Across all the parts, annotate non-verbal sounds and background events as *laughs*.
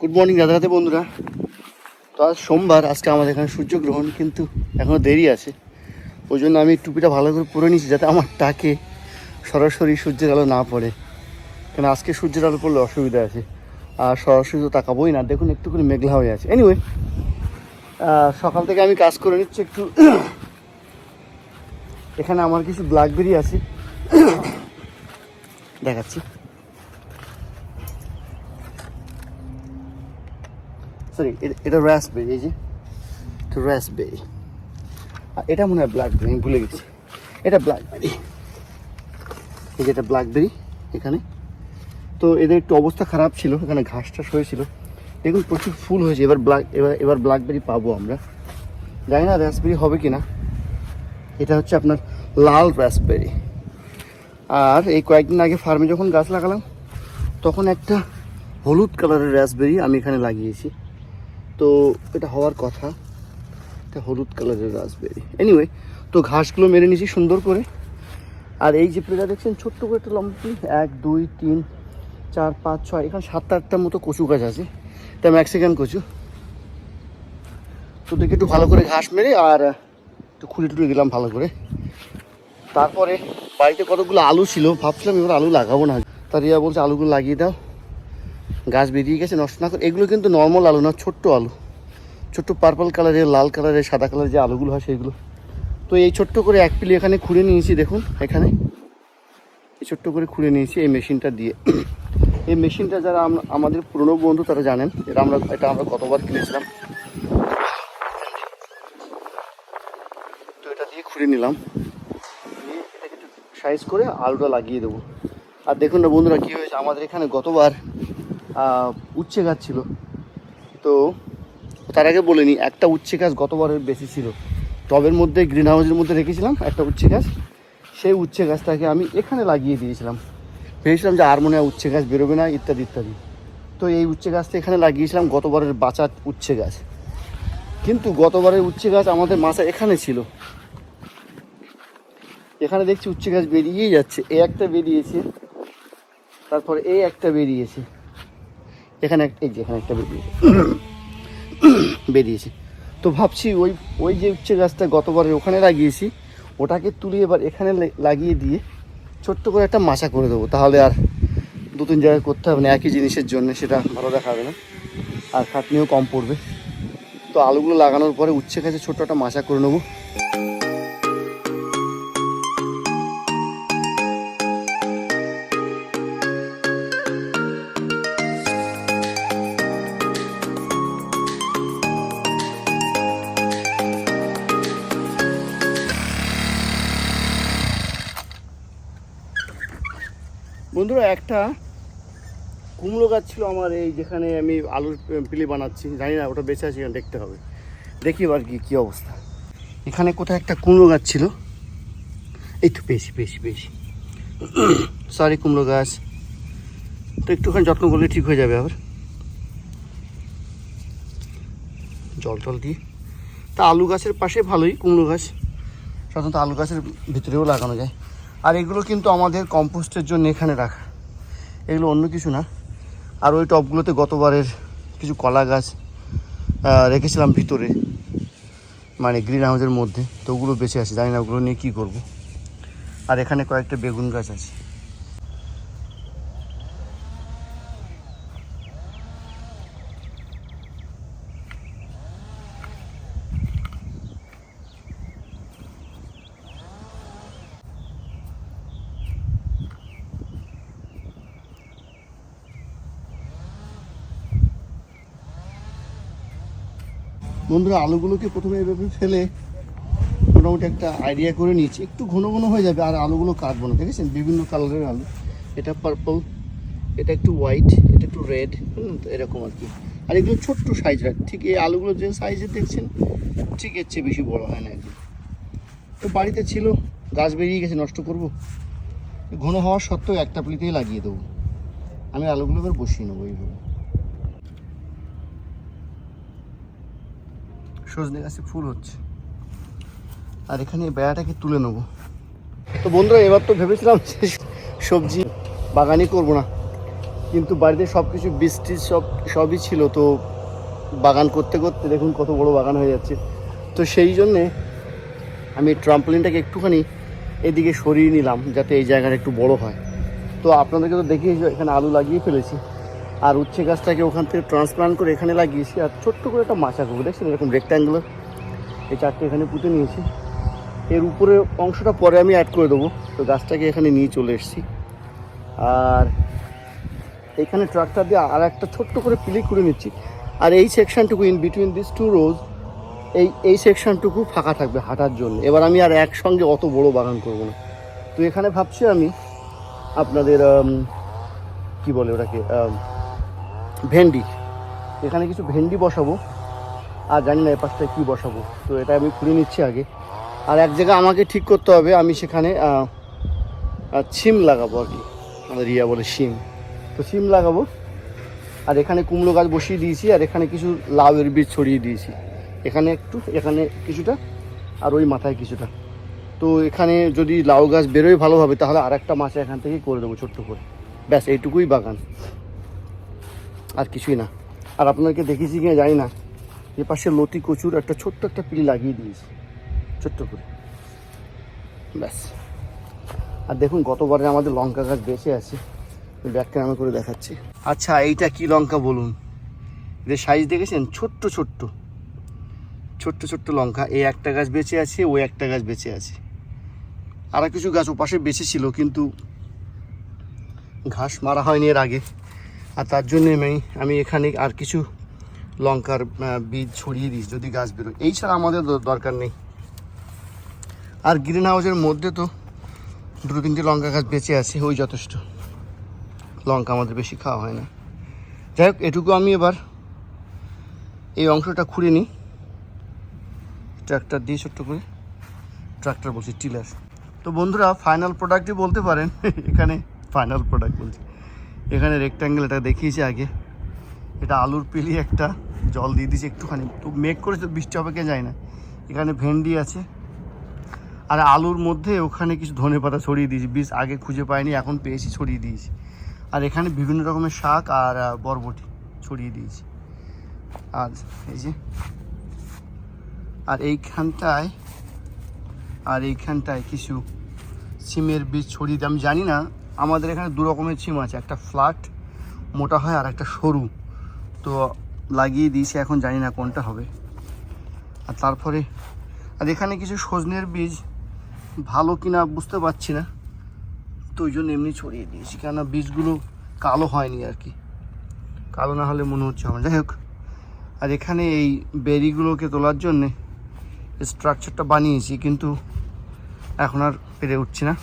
Good morning Radha Radhe বন্ধুরা। তো আজ সোমবার, আজকে আমাদের এখানে সূর্যগ্রহণ, কিন্তু এখনও দেরি আছে। ওই জন্য আমি টুপিটা ভালো করে পরে নিয়েছি যাতে আমার টাকে সরাসরি সূর্যের আলো না পড়ে। কেন, আজকে সূর্যের আলো পড়লে অসুবিধা আছে। আর সরাসরি তো তাকাবোই না। দেখুন একটু করে মেঘলা হয়ে আছে। এনিওয়ে সকাল থেকে আমি কাজ করে নিচ্ছি একটু। এখানে আমার কিছু ব্ল্যাকবেরি আছে। দেখাচ্ছি। সরি এটা রাসবেরি এই যে এটা রাসবেরি আর এটা মনে হয় ব্ল্যাকবেরি আমি ভুলে গেছি। এটা ব্ল্যাকবেরি এই যে এটা ব্ল্যাকবেরি এখানে। তো এদের একটু অবস্থা খারাপ ছিল, এখানে ঘাস টাস হয়েছিল। দেখুন, প্রচুর ফুল হয়েছে। এবার ব্ল্যাক এবার এবার ব্ল্যাকবেরি পাবো আমরা। জানি না রাসবেরি হবে কি না এটা হচ্ছে আপনার লাল রাসবেরি আর এই কয়েকদিন আগে ফার্মে যখন গাছ লাগালাম, তখন একটা হলুদ কালারের রাসবেরি আমি এখানে লাগিয়েছি। তো এটা হওয়ার কথা। এটা হলুদ কালারের রাসবেরি। এনিওয়ে তো ঘাসগুলো মেরে নিয়েছি সুন্দর করে। আর এই যে পেড়া দেখছেন, ছোট্ট করে একটা লম্পি এক, দুই, তিন, চার, পাঁচ, ছয়, এখানে সাত আটটার মতো কচু গাছ আছে। এটা ম্যাক্সিকান কচু। তো দেখে একটু ভালো করে ঘাস মেরে আর একটু খুঁড়ে টুড়ে দিলাম ভালো করে। তারপরে বাড়িতে কতগুলো আলু ছিল, ভাবছিলাম এবার আলু লাগাবো না। তার ইয়া বলছে, আলুগুলো লাগিয়ে দাও। গাছ বেরিয়ে গেছে, নষ্ট না করে, এগুলো কিন্তু নর্মাল আলু না, ছোট্ট আলু। ছোট্ট পার্পল কালারের লাল কালারের সাদা কালারের যে আলুগুলো হয় সেগুলো তো এই ছোট্ট করে এক পিলি এখানে খুঁড়ে নিয়েছি, দেখুন, এখানে। এই ছোট্ট করে খুঁড়ে নিয়েছি এই মেশিনটা দিয়ে। এই মেশিনটা যারা আম- আমাদের পুরনো বন্ধু, তারা জানেন, এটা আমরা এটা আমরা কতবার কিনেছিলাম। তো এটা দিয়ে খুঁড়ে নিলাম। একটু সাইজ করে আলুটা লাগিয়ে দেবো। আর দেখুন না বন্ধুরা, কী হয়েছে? আমাদের এখানে গতবার উচ্ছে গাছ ছিল। তো তার আগে বলে বলিনি একটা উচ্ছে গাছ গতবারের বেশি ছিল। টবের মধ্যে গ্রিন হাউসের মধ্যে রেখেছিলাম একটা উচ্ছে গাছ। সেই উচ্ছে গাছটাকে আমি এখানে লাগিয়ে দিয়েছিলাম। ভেবেছিলাম যে আর মনে হয় উচ্ছে গাছ বেরোবে না, ইত্যাদি ইত্যাদি। তো এই উচ্ছে গাছটা এখানে লাগিয়েছিলাম গতবারের বাঁচা উচ্ছে গাছ। কিন্তু গতবারের উচ্ছে গাছ আমাদের মাছা এখানে ছিল। এখানে দেখছি উচ্ছে গাছ বেরিয়েই যাচ্ছে। এ একটা বেরিয়েছে, তারপরে এই একটা বেরিয়েছে। এখানে এই যে এখানে একটা বেরিয়েছে বেরিয়েছে। তো ভাবছি ওই ওই যে উচ্ছে গাছটা গতবারে ওখানে লাগিয়েছি, ওটাকে তুলে এবার এখানে লাগিয়ে দিয়ে ছোট্ট করে একটা মাচা করে দেবো। তাহলে আর দু তিন জায়গায় করতে হবে না, একই জিনিসের জন্য সেটা ভালো দেখাবে না। আর খাটনিও কম পড়বে। তো আলুগুলো লাগানোর পরে উচ্ছে গাছে ছোট্ট একটা মাচা করে নেব। বন্ধুরা, একটা কুমড়ো গাছ ছিল আমার, এই যেখানে আমি আলুর পিলি বানাচ্ছি, জানি না, ওটা বেঁচে আছে দেখতে হবে। দেখি এবার কি, কী অবস্থা। এখানে কোথায় একটা কুমড়ো গাছ ছিল? এই তো পেয়েছি পেয়েছি পেয়েছি। *coughs* সরি কুমড়ো গাছ। তো একটুখানি যত্ন করলে ঠিক হয়ে যাবে আবার। জল টল দিয়ে। তা আলু গাছের পাশে ভালোই কুমড়ো গাছ। সাধারণত আলু গাছের ভিতরেও লাগানো যায়। আর এগুলো কিন্তু আমাদের কম্পোস্টের জন্য এখানে রাখা। এগুলো অন্য কিছু না। আর ওই টপগুলোতে গতবারের কিছু কলা গাছ রেখেছিলাম ভিতরে মানে গ্রিন হাউসের মধ্যে। তো ওগুলো বেঁচে আছে। জানি না ওগুলো নিয়ে কী করব। আর এখানে কয়েকটা বেগুন গাছ আছে। বন্ধুরা, আলুগুলোকে প্রথমে এভাবে ফেলে মোটামুটি একটা আইডিয়া করে নিয়েছি। একটু ঘন ঘন হয়ে যাবে, আর আলুগুলো কাটবো না, দেখেছেন? বিভিন্ন কালারের আলু। এটা পার্পল এটা একটু হোয়াইট এটা একটু রেড এরকম আর কি। আর এগুলো ছোট্ট সাইজ রাখ ঠিক এই আলুগুলো যে সাইজের দেখছেন, ঠিক এর চেয়ে বেশি বড় হয় না তো বাড়িতে ছিল, গাছ বেরিয়ে গেছে, নষ্ট করব। ঘন হওয়ার সত্ত্বেও একটা প্লিতেই লাগিয়ে দেবো। আমি আলুগুলো এবার বসিয়ে নেব এইভাবে। সজনে গাছে ফুল হচ্ছে। আর এখানে বেড়াটাকে তুলে নেব। তো বন্ধুরা, এবার তো ভেবেছিলাম যে সবজি বাগানই করব না। কিন্তু বাড়িতে সব কিছু বৃষ্টি সব, সবই ছিল। তো বাগান করতে করতে দেখুন কত বড় বাগান হয়ে যাচ্ছে। তো সেই জন্যে আমি ট্রাম্পলিনটাকে একটুখানি এদিকে সরিয়ে নিলাম, যাতে এই জায়গাটা একটু বড় হয়। তো আপনাদেরকে তো দেখিয়েছি, এখানে আলু লাগিয়ে ফেলেছি। আর উচ্ছে গাছটাকে ওখান থেকে ট্রান্সপ্লান্ট করে এখানে লাগিয়েছি। আর ছোট্ট করে একটা মাচা করব, দেখছেন? এরকম রেক্ট্যাঙ্গুলার এই চারটে এখানে পুঁতে নিয়েছি। এর উপরের অংশটা পরে আমি অ্যাড করে দেবো। তো গাছটাকে এখানে নিয়ে চলে এসেছি। আর এখানে ট্রাক্টর দিয়ে আর একটা ছোট্ট করে পিলি করে নিচ্ছি। আর এই সেকশনটুকু in between this two rows এই এই সেকশনটুকু ফাঁকা থাকবে হাঁটার জন্য। এবার আমি আর একসঙ্গে অত বড় বাগান করব না। তো এখানে ভাবছি আমি আপনাদের কি বলে ওটাকে ভেন্ডি। এখানে কিছু ভেন্ডি বসাবো। আর জানি না এ পাশটায় কী বসাবো। তো এটা আমি খুলে নিচ্ছি আগে। আর এক জায়গায় আমাকে ঠিক করতে হবে, আমি সেখানে সিম লাগাবো আর কি। আমাদের রিয়া বলে সিম তো সিম লাগাবো। আর এখানে কুমড়ো গাছ বসিয়ে দিয়েছি, আর এখানে কিছু লাউয়ের বীজ ছড়িয়ে দিয়েছি। এখানে একটু, এখানে কিছুটা, আর ওই মাথায় কিছুটা। তো এখানে যদি লাউ গাছ বেরোয় ভালোভাবে, তাহলে আর একটা মাছ এখান থেকেই করে দেবো ছোট্ট করে। ব্যাস, এইটুকুই বাগান। আর কিছুই না। আর আপনাদেরকে দেখিয়েছি কিনা জানি না। এ পাশে লতি কচুর একটা ছোট্ট একটা পিলি লাগিয়ে দিয়েছি। ছোট্ট করে। ব্যাস। আর দেখুন গতবারে আমাদের লঙ্কা গাছ বেঁচে আছে। ক্যামেরা করে দেখাচ্ছি। আচ্ছা এইটা কি লঙ্কা বলুন? এদের সাইজ দেখেছেন? ছোট্ট ছোট্ট। ছোট্ট ছোট্ট লঙ্কা। এই একটা গাছ বেঁচে আছে, ওই একটা গাছ বেঁচে আছে। আর কিছু গাছ ওপাশে বেঁচে ছিল কিন্তু ঘাস মারা হয়নি এর আগে। আর তার জন্য আমি আমি এখানে আর কিছু লঙ্কার বীজ ছড়িয়ে দিই যদি গাছ বেরোয়। এই ছাড়া আমাদের দরকার নেই। আর গ্রিন হাউসের মধ্যে তো দুটো তিনটে লঙ্কা গাছ বেঁচে আছে, ওই যথেষ্ট। লঙ্কা আমাদের বেশি খাওয়া হয় না। যাই হোক, এটুকু আমি এবার এই অংশটা খুঁড়ে নিই। ট্র্যাক্টর দিয়ে ছোট্ট করে ট্রাক্টর বলছি, টিলার। তো বন্ধুরা ফাইনাল প্রোডাক্টই বলতে পারেন। *laughs* এখানে ফাইনাল প্রোডাক্ট বলছি। এখানে রেক্ট্যাঙ্গেল এটা দেখিয়েছি আগে। এটা আলুর পিলি একটা, জল দিয়ে দিয়েছি একটুখানি। তো মেঘ করে তো বৃষ্টি হবে কে যায় না। এখানে ভেন্ডি আছে। আর আলুর মধ্যে ওখানে কিছু ধনে পাতা ছড়িয়ে দিয়েছি। বীজ আগে খুঁজে পাইনি, এখন পেয়েছি, ছড়িয়ে দিয়েছি। আর এখানে বিভিন্ন রকমের শাক আর বরবটি ছড়িয়ে দিয়েছি। আর এই যে, আর এইখানটায় আর এইখানটায় কিছু সিমের বীজ ছড়িয়ে আমি জানি না আমাদের এখানে দু রকমের সিম আছে, একটা ফ্ল্যাট মোটা হয়, আর একটা সরু। তো লাগিয়ে দিয়েছি, এখন জানি না কোনটা হবে। আর তারপরে, আর এখানে কিছু সজনের বীজ ভালো কিনা বুঝতে পারছি না। তো ওই জন্য এমনি ছড়িয়ে দিয়েছি, কেননা বীজগুলো কালো হয়নি আর কি। কালো না হলে মনে হচ্ছে আমার যাই হোক, আর এখানে এই বেরিগুলোকে তোলার জন্যে স্ট্রাকচারটা বানিয়েছি, কিন্তু এখন আর পেরে উঠছি না।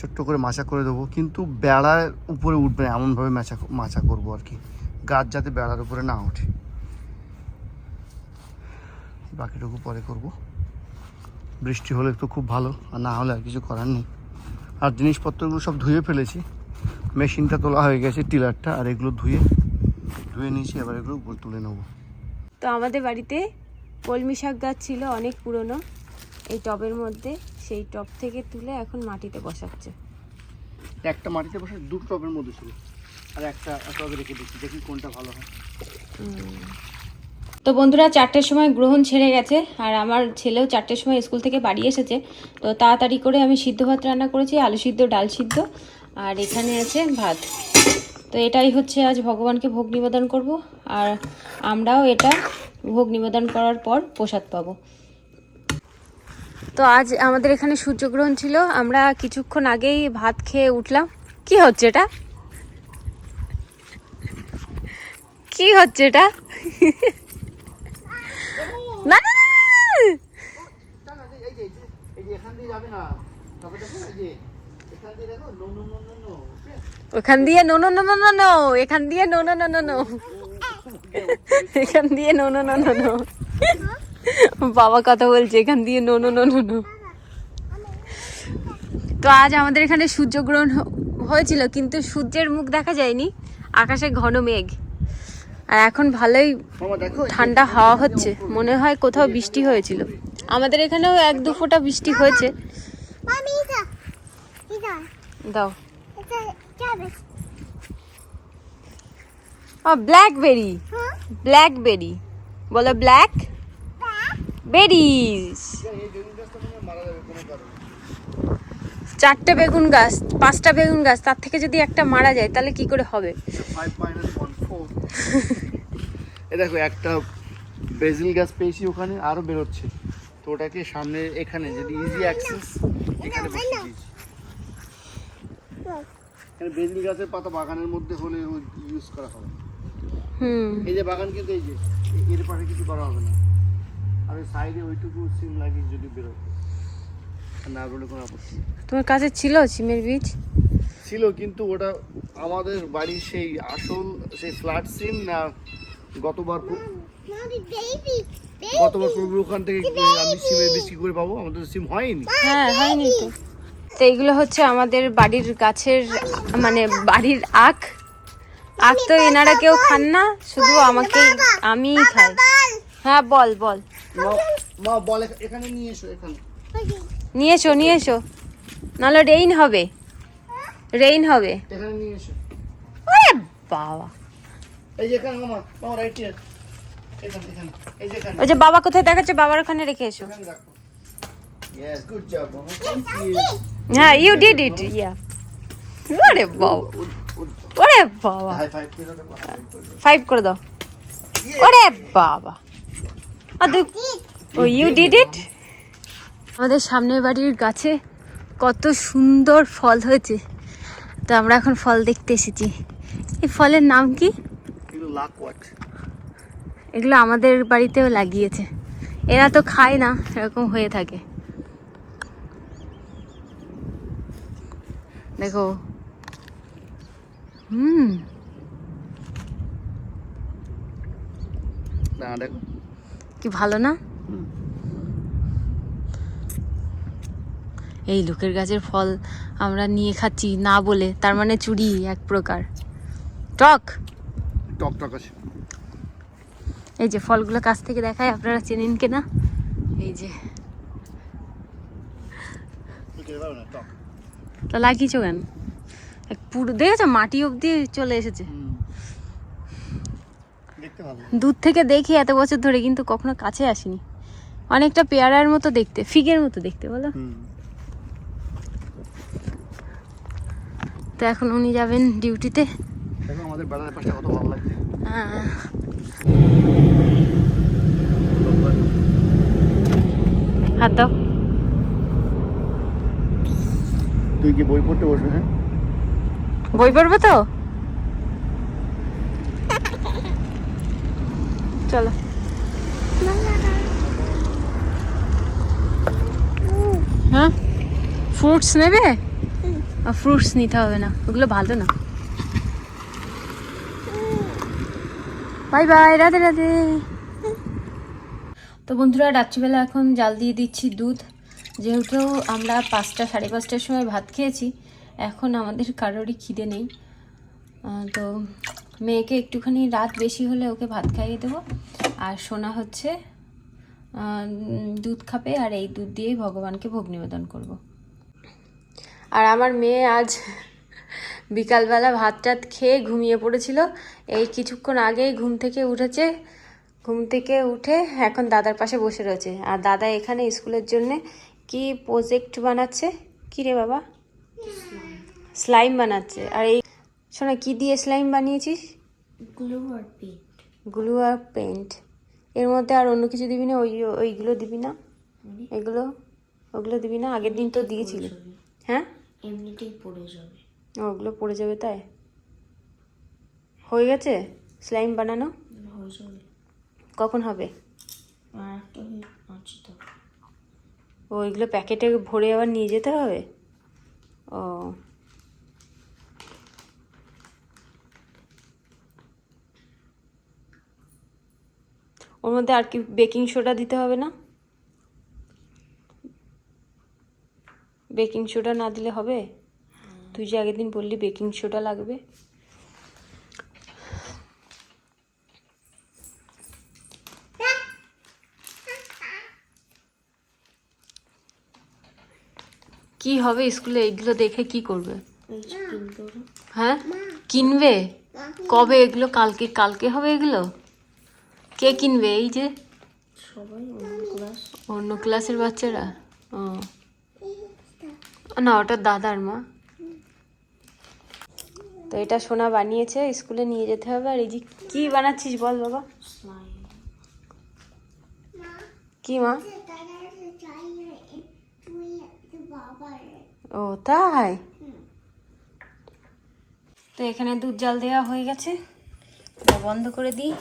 ছোট্ট করে মাচা করে দেবো, কিন্তু বেড়ার উপরে উঠবে না, এমনভাবে মাচা মাচা করব আর কি। গাছ যাতে বেড়ার উপরে না ওঠে। বাকিটুকু পরে করব। বৃষ্টি হলে তো খুব ভালো, আর না হলে আর কিছু করার নেই। আর জিনিসপত্রগুলো সব ধুয়ে ফেলেছি। মেশিনটা তোলা হয়ে গেছে, টিলারটা, আর এগুলো ধুয়ে ধুয়ে নিয়েছি, এবার এগুলো তুলে নেব। তো আমাদের বাড়িতে কলমি শাক গাছ ছিল, অনেক পুরনো। এই টবের মধ্যে সেই টব থেকে তুলে এখন মাটিতে বসাচ্ছে। একটা মাটিতে বসে দুটো টবের মধ্যে ছিল। আর একটা টবে রেখে দিচ্ছি দেখি কোনটা ভালো হয়। তো বন্ধুরা চারটের সময় গ্রহণ ছেড়ে গেছে। আর আমার ছেলেও চারটের সময় স্কুল থেকে বাড়ি এসেছে। তো তাড়াতাড়ি করে আমি সিদ্ধ ভাত রান্না করেছি আলু সিদ্ধ ডাল সিদ্ধ। আর এখানে আছে ভাত। তো এটাই হচ্ছে আজ ভগবানকে ভোগ নিবেদন করব। আর আমরাও এটা ভোগ নিবেদন করার পর প্রসাদ পাবো। তো আজ আমাদের এখানে সূর্যগ্রহণ ছিল আমরা কিছুক্ষণ আগেই ভাত খেয়ে উঠলাম কি হচ্ছে এটা কি হচ্ছে এটা না না ওখান দিয়ে no no no no no এখান দিয়ে no no no no no এখান দিয়ে no no no no no বাবা কথা বলছে এখান দিয়ে no no no no no তো আজ আমাদের এখানে সূর্যগ্রহণ হয়েছিল কিন্তু সূর্যের মুখ দেখা যায়নি আকাশে ঘন মেঘ। আর এখন ভালোই ঠান্ডা হাওয়া হচ্ছে মনে হয় কোথাও বৃষ্টি হয়েছিল। আমাদের এখানেও এক দু ফোঁটা বৃষ্টি হয়েছে. দাও। ও ব্ল্যাকবেরি ব্ল্যাকবেরি বলো ব্ল্যাক কারণে চারটে বেগুন গাছ পাঁচটা বেগুন গাছ তার থেকে যদি একটা মারা যায় তাহলে কি করে হবে? এ দেখো একটা বেজিল গাছ পেয়েছি ওখানে আরও বেরোচ্ছে। তো ওটাকে সামনে এখানে যদি ইজি অ্যাক্সেস এখানে এখানে বেজিল গাছের পাতা বাগানের মধ্যে হলে ইউজ করা হবে। হুম। এই যে বাগান কিন্তু এই যে এর পাশে কিছু করা হবে না। আর সাইডে ওইটুকু সিম লাগিয়ে যদি বেরোয় না বেরোলে কোনো আপত্তি তোমার কাছে ছিল সিমের বীজ? ছিল কিন্তু ওটা আমাদের বাড়ির সেই আসল সেই ফ্ল্যাট সিম না গতবার গতবার পূর্ব ওখান থেকে আমি সিমের বেশি করে পাবো? আমাদের সিম হয়নি। হ্যাঁ হয়নি তো। তো এইগুলো হচ্ছে আমাদের বাড়ির গাছের মানে বাড়ির আখ। আখ তো এনারা কেউ খান না শুধু আমাকে আমিই খাই। হ্যাঁ বল বল। মা মা বল এখানে নিয়ে এসো এখানে। নিয়ে এসো নিয়ে এসো। নাহলে রেইন হবে। রেইন হবে। এখানে নিয়ে এসো। ওরে বাবা। এই যে এখানে মামা মামা রাইট হিয়ার এখানে এখানে এই যে এখানে। ওই যে বাবা কোথায় দেখাচ্ছে বাবার ওখানে রেখে এসো। এখানে রাখো। ইয়েস গুড জব মামা থ্যাংক ইউ হ্যাঁ ইউ ডিড ইট ইয়া ওরে বাবা। ওরে বাবা। ফাইভ করে দাও করে ওরে বাবা। ও ইউ ডিড ইট আমাদের সামনের বাড়ির গাছে কত সুন্দর ফল হয়েছে। তো আমরা এখন ফল দেখতে এসেছি। এই ফলের নাম কি? এগুলো আমাদের বাড়িতেও লাগিয়েছে। এরা তো খায় না এরকম হয়ে থাকে। দেখো। হুম। দেখো। কি ভালো না? এই লোকের গাছের ফল আমরা নিয়ে খাচ্ছি না বলে তার মানে চুরি এক প্রকার। টক! টক টক আছে। এই যে ফলগুলো কাছ থেকে দেখায় আপনারা চেনেন কিনা? এই যে। তা লাগিয়েছো কেন? এক পুরো দেখেছ? মাটি অবধি চলে এসেছে। দূর থেকে দেখি এত বছর ধরে কিন্তু কখনো কাছে আসিনি। অনেকটা পেয়ারার মতো দেখতে ফিগের মতো দেখতে বলো। তো এখন উনি যাবেন ডিউটিতে। দেখো আমাদের বেড়ার পাশে কত ভালো লাগছে। আহ, হাত দাও। তুই কি বই পড়তে বসবে হ্যাঁ? বই পড়বে তো? চলো। হ্যাঁ? ফ্রুটস নেবে? ফ্রুটস নিতে হবে না ওগুলো ভালো না। Bye bye Radhe Radhe. তো বন্ধুরা রাত্রিবেলা এখন জাল দিয়ে দিচ্ছি দুধ। যেহেতু আমরা পাঁচটা সাড়ে পাঁচটার সময় ভাত খেয়েছি এখন আমাদের কারোরই খিদে নেই। তো মেয়েকে একটুখানি রাত বেশি হলে ওকে ভাত খাইয়ে দেবো। আর সোনা হচ্ছে দুধ খাবে আর এই দুধ দিয়েই ভগবানকে ভোগ নিবেদন করব। আর আমার মেয়ে আজ বিকালবেলা ভাত টাত খেয়ে ঘুমিয়ে পড়েছিল। এই কিছুক্ষণ আগেই ঘুম থেকে উঠেছে। ঘুম থেকে উঠে এখন দাদার পাশে বসে রয়েছে। আর দাদা এখানে স্কুলের জন্যে কি প্রজেক্ট বানাচ্ছে? কি রে বাবা? স্লাইম বানাচ্ছে। আর এই শোনা কি দিয়ে স্লাইম বানিয়েছিস? গ্লু আর পেন্ট গ্লু আর পেন্ট এর মধ্যে আর অন্য কিছু দিবি না? ওই ওইগুলো দিবি না? এগুলো? ওগুলো দিবি না? আগের দিন তো দিয়েছিলি। হ্যাঁ? এমনিতেই পড়ে যাবে। ওগুলো পড়ে যাবে তাই? হয়ে গেছে? স্লাইম বানানো? হয়ে যাবে। কখন হবে? ওইগুলো প্যাকেটে ভরে আবার নিয়ে যেতে হবে? ও ওর মধ্যে আর কি বেকিং সোডা দিতে হবে না? বেকিং সোডা না দিলে হবে? তুই যে আগের দিন বললি বেকিং সোডা লাগবে। কি হবে স্কুলে? এইগুলো দেখে কি করবে? হ্যাঁ? কিনবে? কবে এগুলো? কালকে কালকে হবে এগুলো? কে কিনবে এই যে? সবাই অন্য ক্লাস অন্য ক্লাসের বাচ্চারা? ও। না ওটা দাদার মা। তো এটা সোনা বানিয়েছে স্কুলে নিয়ে যেতে হবে। আর এই যে কি বানাচ্ছিস বল বাবা? কি মা? ও তাই? তো এখানে দুধ জাল দেওয়া হয়ে গেছে। বন্ধ করে দিই।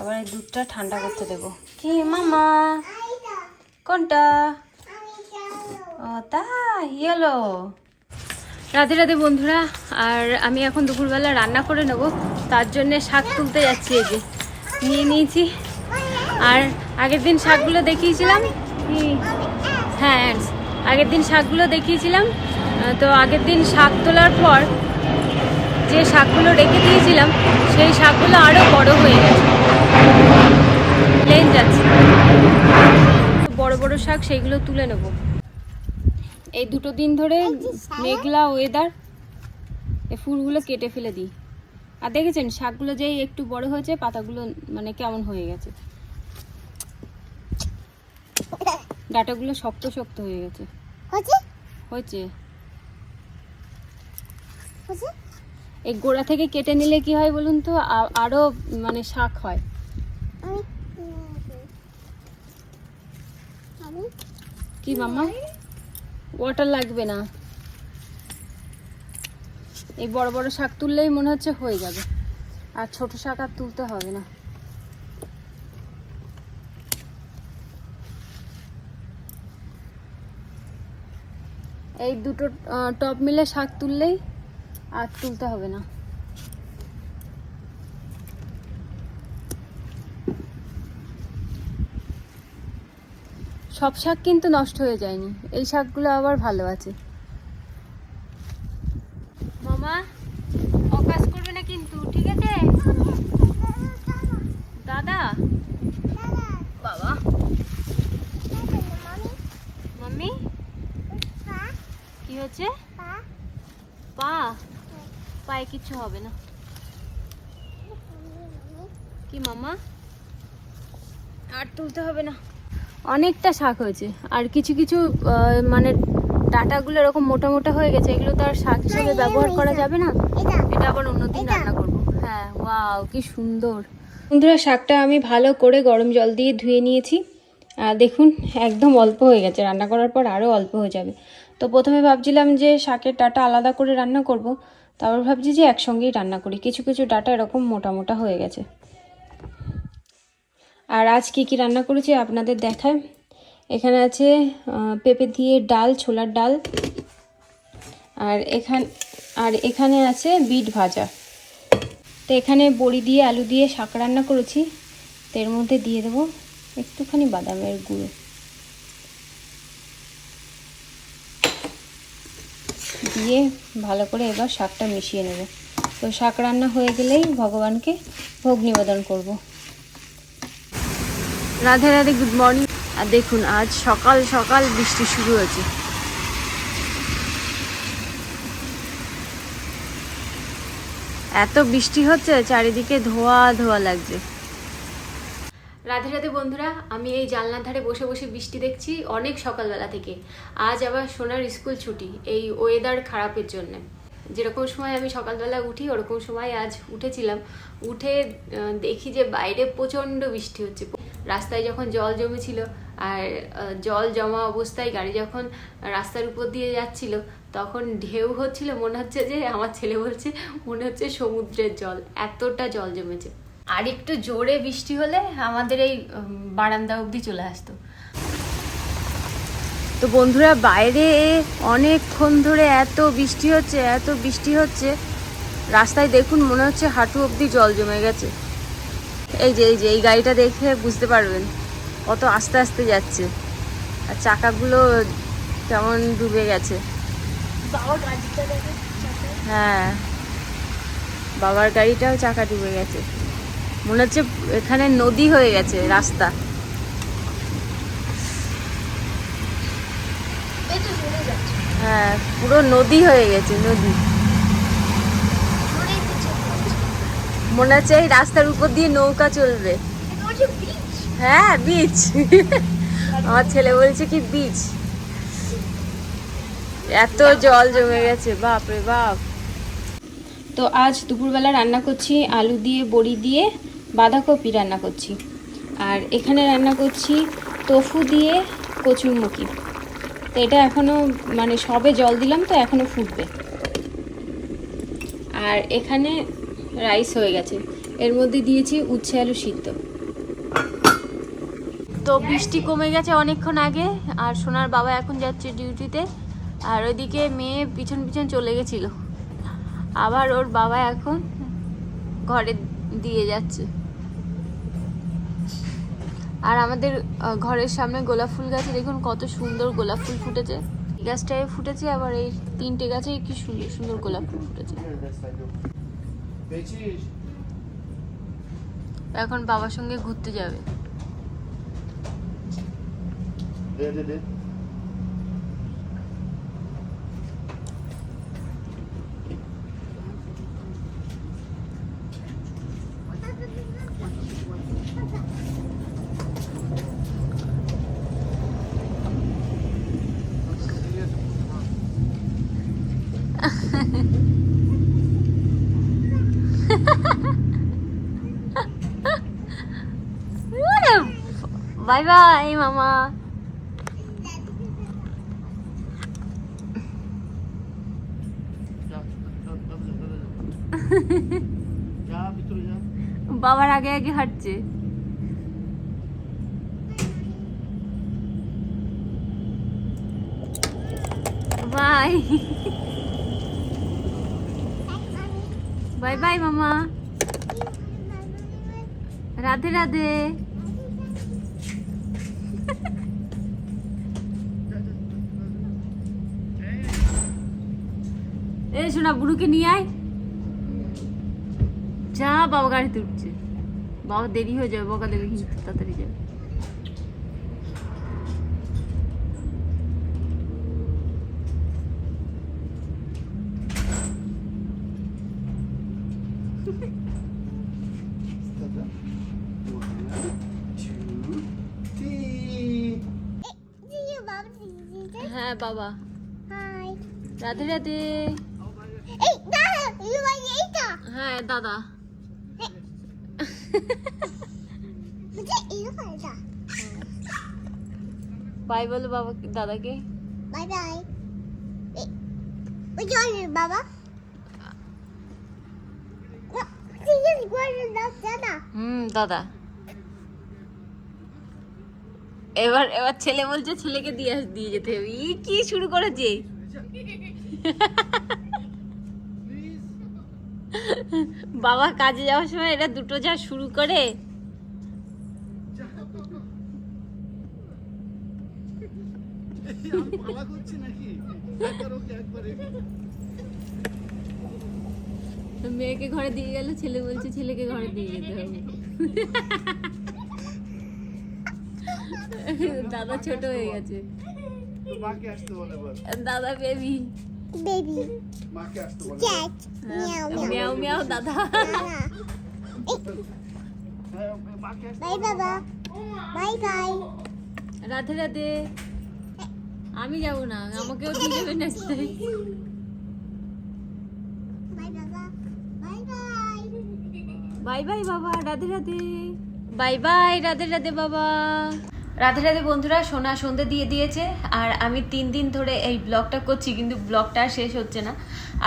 এবার এই দুধটা ঠান্ডা করতে দেবো। কি মামা? কোনটা? ও তাই ইয়েলো রাধে রাধে বন্ধুরা আর আমি এখন দুপুরবেলা রান্না করে নেব। তার জন্যে শাক তুলতে যাচ্ছি এই যে নিয়ে নিয়েছি। আর আগের দিন শাকগুলো দেখিয়েছিলাম হ্যাঁ আগের দিন শাকগুলো দেখিয়েছিলাম তো আগের দিন শাক তোলার পর যে শাকগুলো রেখে দিয়েছিলাম সেই শাকগুলো আরও বড় হয়ে গেছে। প্লেন যাচ্ছে। বড় বড় শাক সেইগুলো তুলে নেব। এই দুটো দিন ধরে মেঘলা ওয়েদার এই ফুলগুলো কেটে ফেলে দিই। আর দেখেছেন শাকগুলো যেই একটু বড় হয়েছে পাতাগুলো মানে কেমন হয়ে গেছে। ডাটাগুলো শক্ত শক্ত হয়ে গেছে। হয়েছে? এই গোড়া থেকে কেটে নিলে কি হয় বলুন তো? আ- আরও মানে শাক হয়। কি মামা ওয়াটার লাগবে না। এই বড় বড় শাক তুললেই মনে হচ্ছে হয়ে যাবে। আর ছোট শাক আর তুলতে হবে না। এই দুটো টপ মিলে শাক তুললেই আর তুলতে হবে না। সব শাক কিন্তু নষ্ট হয়ে যায়নি। এই শাকগুলো আবার ভালো আছে। মামা, অকাজ করবে না কিন্তু, ঠিক আছে? দাদা? বাবা? মাম্মি? কি হচ্ছে? পা? পায়ে কিছু হবে না। কি মামা? আর তুলতে হবে না। অনেকটা শাক হয়েছে। আর কিছু কিছু মানে ডাটাগুলো এরকম মোটা মোটা হয়ে গেছে এগুলো তো আর শাক হিসেবে ব্যবহার করা যাবে না। এটা আবার অন্যদিন রান্না করব। হ্যাঁ ওয়াও কি সুন্দর। বন্ধুরা শাকটা আমি ভালো করে গরম জল দিয়ে ধুয়ে নিয়েছি। আর দেখুন একদম অল্প হয়ে গেছে। রান্না করার পর আরও অল্প হয়ে যাবে। তো প্রথমে ভাবছিলাম যে শাকের ডাটা আলাদা করে রান্না করব। তারপর ভাবছি যে একসঙ্গেই রান্না করি। কিছু কিছু ডাটা এরকম মোটা মোটা হয়ে গেছে। আর আজ কী কী রান্না করেছি আপনাদের দেখায়। এখানে আছে পেঁপে দিয়ে ডাল, ছোলার ডাল। আর এখান আর এখানে আছে বিট ভাজা। তো এখানে বড়ি দিয়ে, আলু দিয়ে শাক রান্না করেছি। তো এর মধ্যে দিয়ে দেবো একটুখানি বাদামের গুঁড়ো। দিয়ে ভালো করে এবার শাকটা মিশিয়ে নেব। তো শাক রান্না হয়ে গেলেই ভগবানকে ভোগ নিবেদন করব। রাধে রাধে গুড মর্নিং আর দেখুন, আজ সকাল সকাল বৃষ্টি শুরু হয়েছে। এত বৃষ্টি হচ্ছে, চারিদিকে ধোয়া ধোয়া লাগছে। রাধে রাধে বন্ধুরা, আমি এই জানলার ধারে বসে বসে বৃষ্টি দেখছি অনেক সকালবেলা থেকে। আজ আবার সোনার স্কুল ছুটি, এই ওয়েদার খারাপের জন্য। যেরকম সময় আমি সকালবেলা উঠি, ওরকম সময় আজ উঠেছিলাম। উঠে দেখি যে বাইরে প্রচণ্ড বৃষ্টি হচ্ছে। রাস্তায় যখন জল জমেছিল আর জল জমা অবস্থায় গাড়ি যখন রাস্তার উপর দিয়ে যাচ্ছিল তখন ঢেউ হচ্ছিল মনে হচ্ছে যে আমার ছেলে বলছে মনে হচ্ছে সমুদ্রের জল এতটা জল জমেছে। আর একটু জোরে বৃষ্টি হলে আমাদের এই বারান্দা অবধি চলে আসতো। তো বন্ধুরা বাইরে অনেকক্ষণ ধরে এত বৃষ্টি হচ্ছে এত বৃষ্টি হচ্ছে রাস্তায় দেখুন মনে হচ্ছে হাঁটু অবধি জল জমে গেছে। এই যে এই যে এই গাড়িটা দেখে বুঝতে পারবেন কত আস্তে আস্তে যাচ্ছে। আর চাকাগুলো কেমন ডুবে গেছে। হ্যাঁ বাবার গাড়িটাও চাকা ডুবে গেছে। মনে হচ্ছে এখানে নদী হয়ে গেছে রাস্তা। হ্যাঁ পুরো নদী হয়ে গেছে নদী। মনে হচ্ছে এই রাস্তার উপর দিয়ে নৌকা চলবে। হ্যাঁ বিচ আমার ছেলে বলছে কি বিচ এত জল জমে গেছে বাপ রে বাপ। তো আজ দুপুরবেলা রান্না করছি আলু দিয়ে বড়ি দিয়ে বাঁধাকপি রান্না করছি। আর এখানে রান্না করছি তোফু দিয়ে কচুরমুখি। তো এটা এখনও মানে সবে জল দিলাম তো এখনও ফুটবে। আর এখানে রাইস হয়ে গেছে। এর মধ্যে দিয়েছি উচ্ছে আলু সিদ্ধ। তো বৃষ্টি কমে গেছে অনেকক্ষণ আগে, আর সোনার বাবা এখন যাচ্ছে ডিউটিতে, আর ওইদিকে মেয়ে পিছন পিছন চলে গেছিল। আবার ওর বাবা এখন ঘরে দিয়ে যাচ্ছে। আর আমাদের ঘরের সামনে গোলাপ ফুল গাছে দেখুন কত সুন্দর গোলাপ ফুল ফুটেছে। গাছটায় ফুটেছে, আবার এই তিনটে গাছে কি সুন্দর সুন্দর গোলাপ ফুল ফুটেছে। এখন বাবার সঙ্গে ঘুরতে যাবে। দে দে। *laughs* বাই বাই মামা বাবার আগে আগে হাঁটছে বাই বাই বাই মামা রাধে রাধে এই শোনা, বুড়ুকে নিয়ে আয়। যা, বাবা গাড়িতে উঠছে। বাবা দেরি হয়ে যাবে বকা দেবে কিন্তু তাড়াতাড়ি যাবে। বাবা. রাধে রাধে? হ্যাঁ দাদা. বাই বলো বাবা দাদাকে Bye bye. Wait, what's your এবার এবার ছেলে বলছে, ছেলেকে দিয়ে দিয়ে যেতে হবে। ই, কি শুরু করেছে? বাবা কাজে যাওয়ার সময় এটা দুটো যা শুরু করে। মেয়েকে ঘরে দিয়ে গেল, ছেলে বলছে, ছেলেকে ঘরে দিয়ে যেতে হবে। *laughs* দাদা ছোট হয়ে গেছে তো মাকে আসতে বলে দাদা বেবি Baby. মাকে আসতে বলে. মিয়াও মিয়াও দাদা Bye, Baba. Bye, bye. Radhe Radhe আমি যাব না আমাকেও দিয়ে. Bye, bye. বাই বাই বাবা রাধে রাধে বাই বাই রাধে রাধে বাবা রাধে রাধে বন্ধুরা, সোনা সন্ধে দিয়ে দিয়েছে। আর আমি তিন দিন ধরে এই ব্লগটা করছি, কিন্তু ব্লগটা শেষ হচ্ছে না।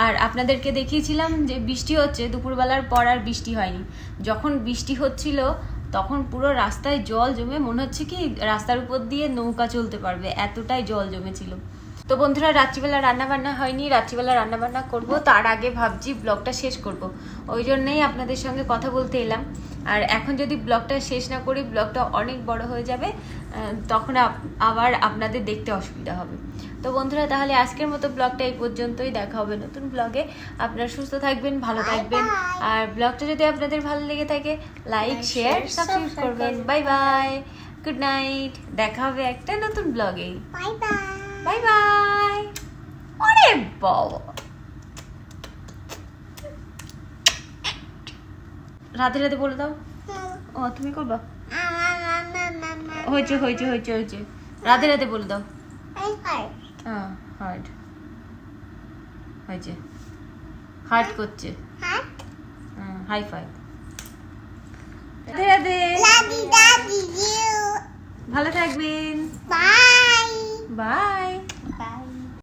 আর আপনাদেরকে দেখিয়েছিলাম যে বৃষ্টি হচ্ছে, দুপুরবেলার পর আর বৃষ্টি হয়নি। যখন বৃষ্টি হচ্ছিল, তখন পুরো রাস্তায় জল জমে, মনে হচ্ছে কি রাস্তার উপর দিয়ে নৌকা চলতে পারবে, এতটাই জল জমেছিল। তো বন্ধুরা, রাত্রিবেলা রান্না বান্না হয়নি, রাত্রিবেলা রান্নাবান্না করব, তার আগে ভাবছি ব্লগটা শেষ করব। ওই জন্যেই আপনাদের সঙ্গে কথা বলতে এলাম। আর এখন যদি ব্লগটা শেষ না করি ব্লগটা অনেক বড় হয়ে যাবে তখন আবার আপনাদের দেখতে অসুবিধা হবে। তো বন্ধুরা তাহলে আজকের মতো ব্লগটা এই পর্যন্তই। দেখা হবে নতুন ব্লগে। আপনারা সুস্থ থাকবেন ভালো থাকবেন। আর ব্লগটা যদি আপনাদের ভালো লেগে থাকে লাইক শেয়ার সাবস্ক্রাইব করবেন। বাই বাই গুড নাইট দেখা হবে একটা নতুন ব্লগে। By bye. বাই বাই আরে বাবা। রাধে রাধে বলে দাও। ও তুমি করবা? হয়েছে হয়েছে হয়েছে হয়েছে। রাধে রাধে বলে দাও। হ্যাঁ হার্ড হয়েছে। হার্ট করছে। High five Radhe Radhe. you. ভালো থাকবেন। Bye. বাই